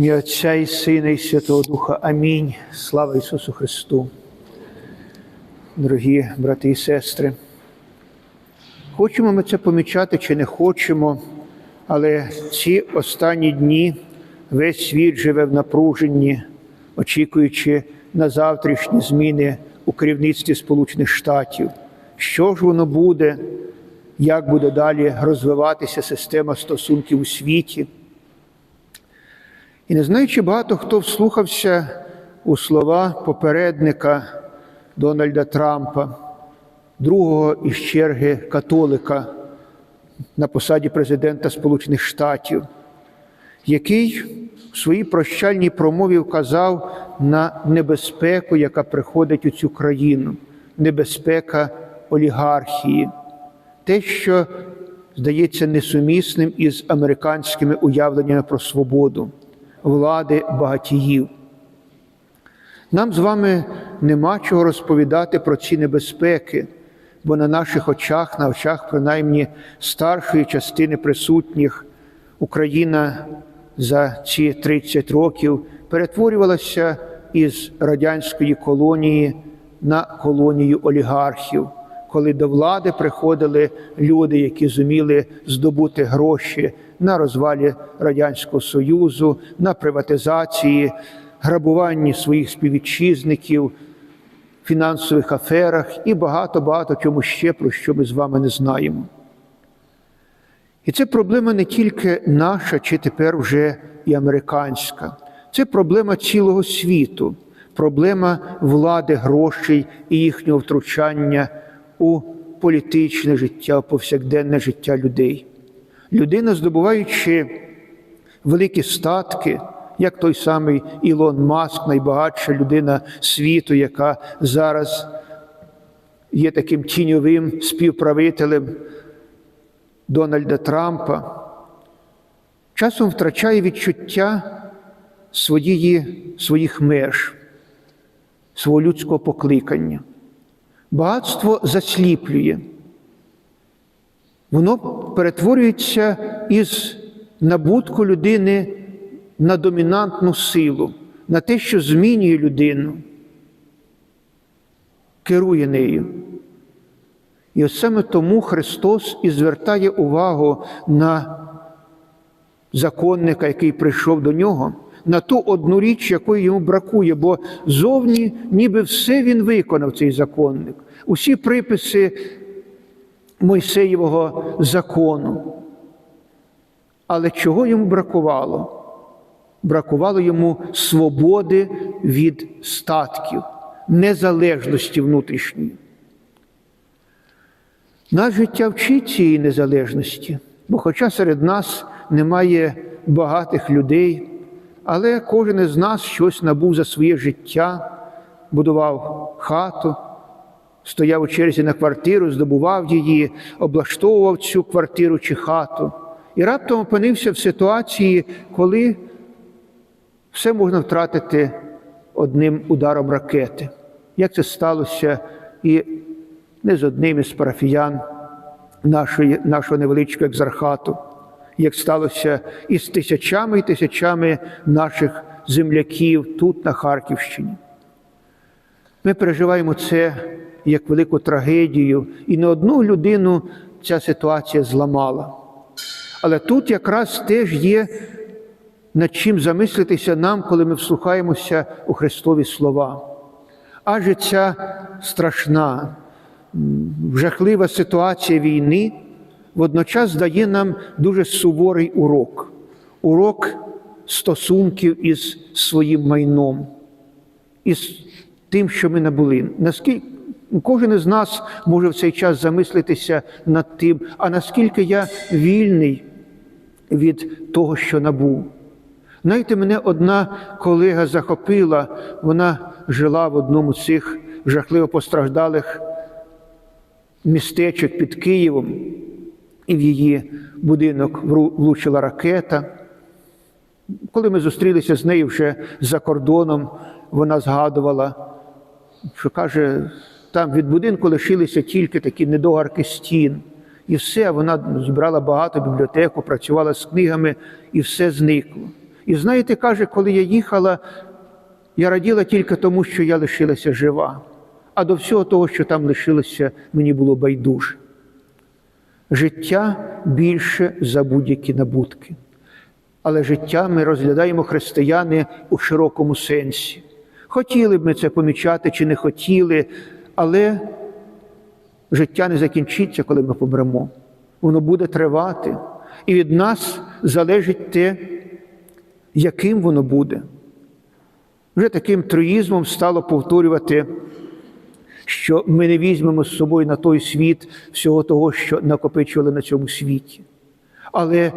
ім'я Отця і Сина, і Святого Духа. Амінь. Слава Ісусу Христу. Дорогі брати і сестри, хочемо ми це помічати чи не хочемо, але ці останні дні весь світ живе в напруженні, очікуючи на завтрашні зміни у керівництві Сполучених Штатів. Що ж воно буде, як буде далі розвиватися система стосунків у світі? І не знаю, чи багато хто вслухався у слова попередника Дональда Трампа, другого із черги католика на посаді президента Сполучених Штатів, який в своїй прощальній промові вказав на небезпеку, яка приходить у цю країну, небезпека олігархії, те, що здається несумісним із американськими уявленнями про свободу влади багатіїв. Нам з вами нема чого розповідати про ці небезпеки, бо на наших очах, на очах принаймні старшої частини присутніх, Україна за ці 30 років перетворювалася із радянської колонії на колонію олігархів, коли до влади приходили люди, які зуміли здобути гроші на розвалі Радянського Союзу, на приватизації, грабуванні своїх співвітчизників, фінансових аферах і багато-багато чому ще, про що ми з вами не знаємо. І це проблема не тільки наша, чи тепер вже і американська, це проблема цілого світу, проблема влади грошей і їхнього втручання у політичне життя, повсякденне життя людей. Людина, здобуваючи великі статки, як той самий Ілон Маск, найбагатша людина світу, яка зараз є таким тіньовим співправителем Дональда Трампа, часом втрачає відчуття своєї, своїх меж, свого людського покликання. Багатство засліплює. Воно перетворюється із набутку людини на домінантну силу, на те, що змінює людину, керує нею. І ось саме тому Христос і звертає увагу на законника, який прийшов до нього, на ту одну річ, якої йому бракує, бо зовні ніби все він виконав, цей законник, усі приписи Мойсеєвого закону. Але чого йому бракувало? Бракувало йому свободи від статків, незалежності внутрішньої. Наше життя вчить цієї незалежності, бо хоча серед нас немає багатих людей, але кожен із нас щось набув за своє життя, будував хату, стояв у черзі на квартиру, здобував її, облаштовував цю квартиру чи хату. І раптом опинився в ситуації, коли все можна втратити одним ударом ракети. Як це сталося і не з одним із парафіян нашої, нашого невеличкого екзархату, як сталося із тисячами і тисячами наших земляків тут, на Харківщині. Ми переживаємо це як велику трагедію, і не одну людину ця ситуація зламала. Але тут якраз теж є над чим замислитися нам, коли ми вслухаємося у Христові слова. Адже ця страшна, жахлива ситуація війни водночас дає нам дуже суворий урок, урок стосунків із своїм майном, із тим, що ми набули. Наскільки Кожен із нас може в цей час замислитися над тим, а наскільки я вільний від того, що набув. Знаєте, мене одна колега захопила, вона жила в одному з цих жахливо постраждалих містечок під Києвом, і в її будинок влучила ракета. Коли ми зустрілися з нею вже за кордоном, вона згадувала, що каже, там від будинку лишилися тільки такі недогарки стін. І все, вона зібрала багато бібліотеку, працювала з книгами, і все зникло. І знаєте, каже, коли я їхала, я раділа тільки тому, що я лишилася жива, а до всього того, що там лишилося, мені було байдуже. Життя більше за будь-які набутки. Але життя ми розглядаємо християни у широкому сенсі. Хотіли б ми це помічати чи не хотіли, але життя не закінчиться, коли ми помремо. Воно буде тривати. І від нас залежить те, яким воно буде. Вже таким троїзмом стало повторювати, що ми не візьмемо з собою на той світ всього того, що накопичували на цьому світі. Але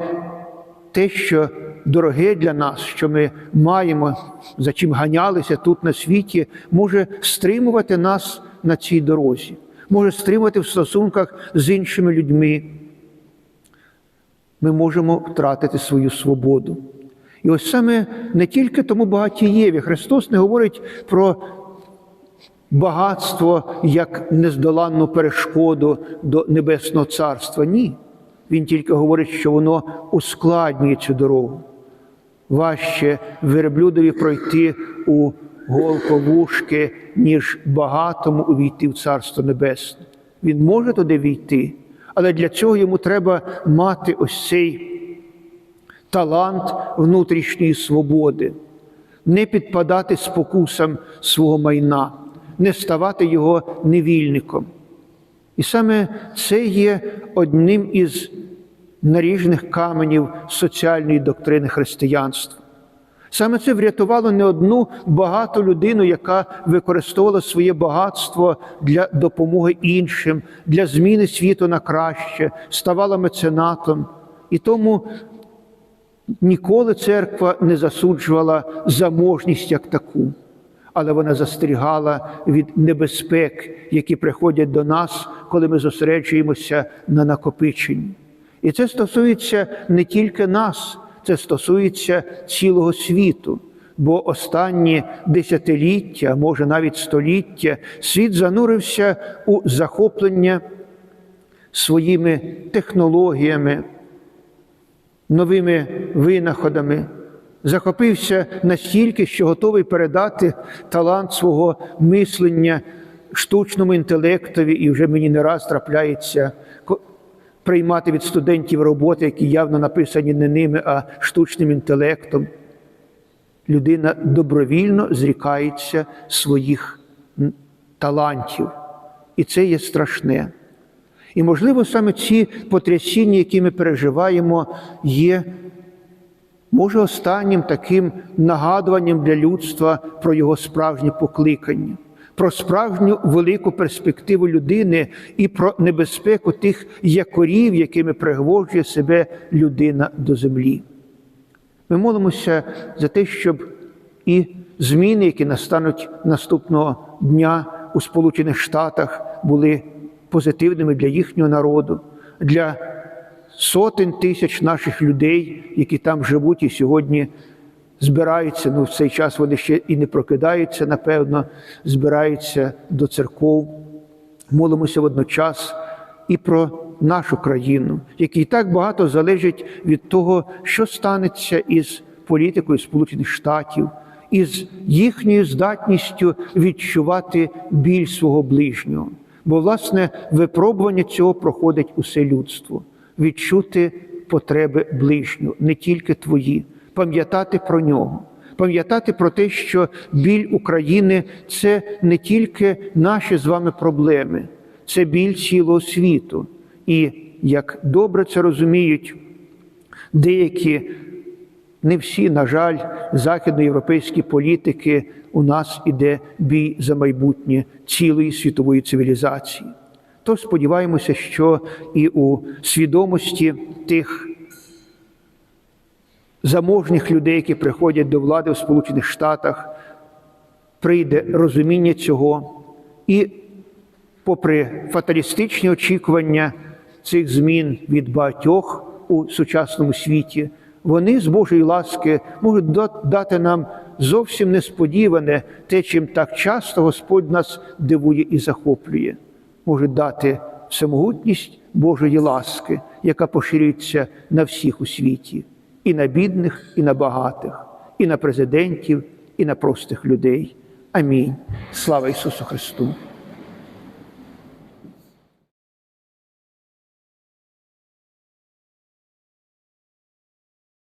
те, що дороге для нас, що ми маємо, за чим ганялися тут на світі, може стримувати нас на цій дорозі, може стримувати в стосунках з іншими людьми. Ми можемо втратити свою свободу. І ось саме не тільки тому багатієві. Христос не говорить про багатство як нездоланну перешкоду до Небесного Царства. Ні. Він тільки говорить, що воно ускладнює цю дорогу. Важче верблюдові пройти у голковушки, ніж багатому увійти в Царство Небесне. Він може туди війти, але для цього йому треба мати ось цей талант внутрішньої свободи, не підпадати спокусам свого майна, не ставати його невільником. І саме це є одним із наріжних каменів соціальної доктрини християнства. Саме це врятувало не одну багату людину, яка використовувала своє багатство для допомоги іншим, для зміни світу на краще, ставала меценатом. І тому ніколи церква не засуджувала заможність як таку, але вона застерігала від небезпек, які приходять до нас, коли ми зосереджуємося на накопиченні. І це стосується не тільки нас, це стосується цілого світу. Бо останні десятиліття, може навіть століття, світ занурився у захоплення своїми технологіями, новими винаходами, захопився настільки, що готовий передати талант свого мислення штучному інтелектові, і вже мені не раз трапляється приймати від студентів роботи, які явно написані не ними, а штучним інтелектом. Людина добровільно зрікається своїх талантів. І це є страшне. І, можливо, саме ці потрясіння, які ми переживаємо, є, може, останнім таким нагадуванням для людства про його справжнє покликання про справжню велику перспективу людини і про небезпеку тих якорів, якими пригвожує себе людина до землі. Ми молимося за те, щоб і зміни, які настануть наступного дня у Сполучених Штатах, були позитивними для їхнього народу, для сотень тисяч наших людей, які там живуть і сьогодні збираються, ну в цей час вони ще і не прокидаються, напевно, збираються до церков, молимося водночас і про нашу країну, який так багато залежить від того, що станеться із політикою Сполучених Штатів, із їхньою здатністю відчувати біль свого ближнього. Бо, власне, випробування цього проходить усе людство, відчути потреби ближнього, не тільки твої пам'ятати про нього, пам'ятати про те, що біль України це не тільки наші з вами проблеми, це біль цілого світу. І як добре це розуміють деякі, не всі, на жаль, західноєвропейські політики, у нас іде бій за майбутнє цілої світової цивілізації. То сподіваємося, що і у свідомості тих заможних людей, які приходять до влади в Сполучених Штатах, прийде розуміння цього, і, попри фаталістичні очікування цих змін від багатьох у сучасному світі, вони з Божої ласки можуть дати нам зовсім несподіване те, чим так часто Господь нас дивує і захоплює, можуть дати всемогутність Божої ласки, яка поширюється на всіх у світі і на бідних, і на багатих, і на президентів, і на простих людей. Амінь. Слава Ісусу Христу!